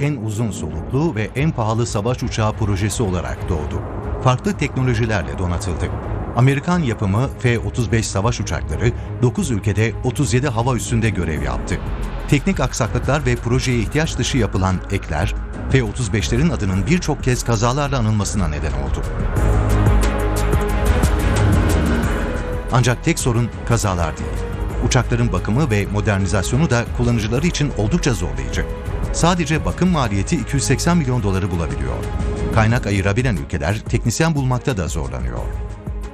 en uzun soluklu ve en pahalı savaş uçağı projesi olarak doğdu. Farklı teknolojilerle donatıldı. Amerikan yapımı F-35 savaş uçakları 9 ülkede 37 hava üssünde görev yaptı. Teknik aksaklıklar ve projeye ihtiyaç dışı yapılan ekler, F-35'lerin adının birçok kez kazalarla anılmasına neden oldu. Ancak tek sorun kazalar değil. Uçakların bakımı ve modernizasyonu da kullanıcıları için oldukça zorlayıcı. Sadece bakım maliyeti 280 milyon doları bulabiliyor. Kaynak ayırabilen ülkeler teknisyen bulmakta da zorlanıyor.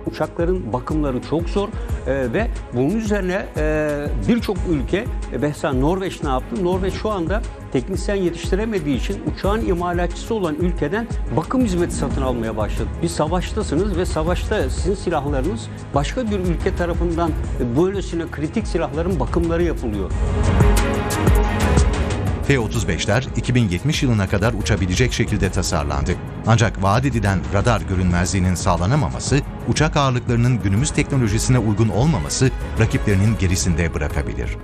Uçakların bakımları çok zor e, ve bunun üzerine e, birçok ülke, e, mesela Norveç ne yaptı? Norveç şu anda teknisyen yetiştiremediği için uçağın imalatçısı olan ülkeden bakım hizmeti satın almaya başladı. Bir savaştasınız ve savaşta sizin silahlarınız başka bir ülke tarafından e, böylesine kritik silahların bakımları yapılıyor. F-35'ler 2070 yılına kadar uçabilecek şekilde tasarlandı. Ancak vaat edilen radar görünmezliğinin sağlanamaması, uçak ağırlıklarının günümüz teknolojisine uygun olmaması rakiplerinin gerisinde bırakabilir.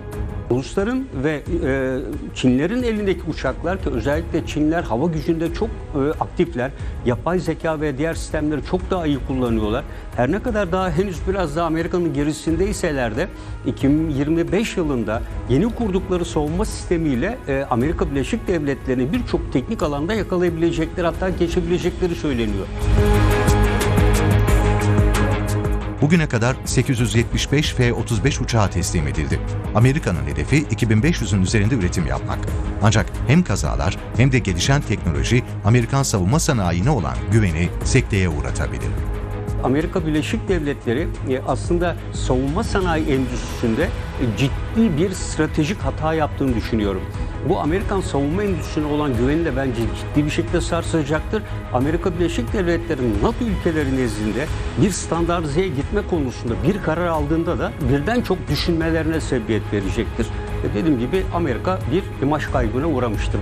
Rusların ve e, Çinlerin elindeki uçaklar ki özellikle Çinler hava gücünde çok e, aktifler. Yapay zeka ve diğer sistemleri çok daha iyi kullanıyorlar. Her ne kadar daha henüz biraz daha Amerika'nın gerisindeyseler de 2025 yılında yeni kurdukları savunma sistemiyle e, Amerika Birleşik Devletleri'ni birçok teknik alanda yakalayabilecekleri hatta geçebilecekleri söyleniyor. Bugüne kadar 875 F-35 uçağı teslim edildi. Amerika'nın hedefi 2500'ün üzerinde üretim yapmak. Ancak hem kazalar hem de gelişen teknoloji Amerikan savunma sanayine olan güveni sekteye uğratabilir. Amerika Birleşik Devletleri e, aslında savunma sanayi endüstrisinde e, ciddi bir stratejik hata yaptığını düşünüyorum. Bu Amerikan savunma endüstrisine olan güveni de bence ciddi bir şekilde sarsacaktır. Amerika Birleşik Devletleri'nin NATO ülkeleri nezdinde bir standartizeye gitme konusunda bir karar aldığında da birden çok düşünmelerine sebebiyet verecektir. Ve dediğim gibi Amerika bir imaj kaybına uğramıştır.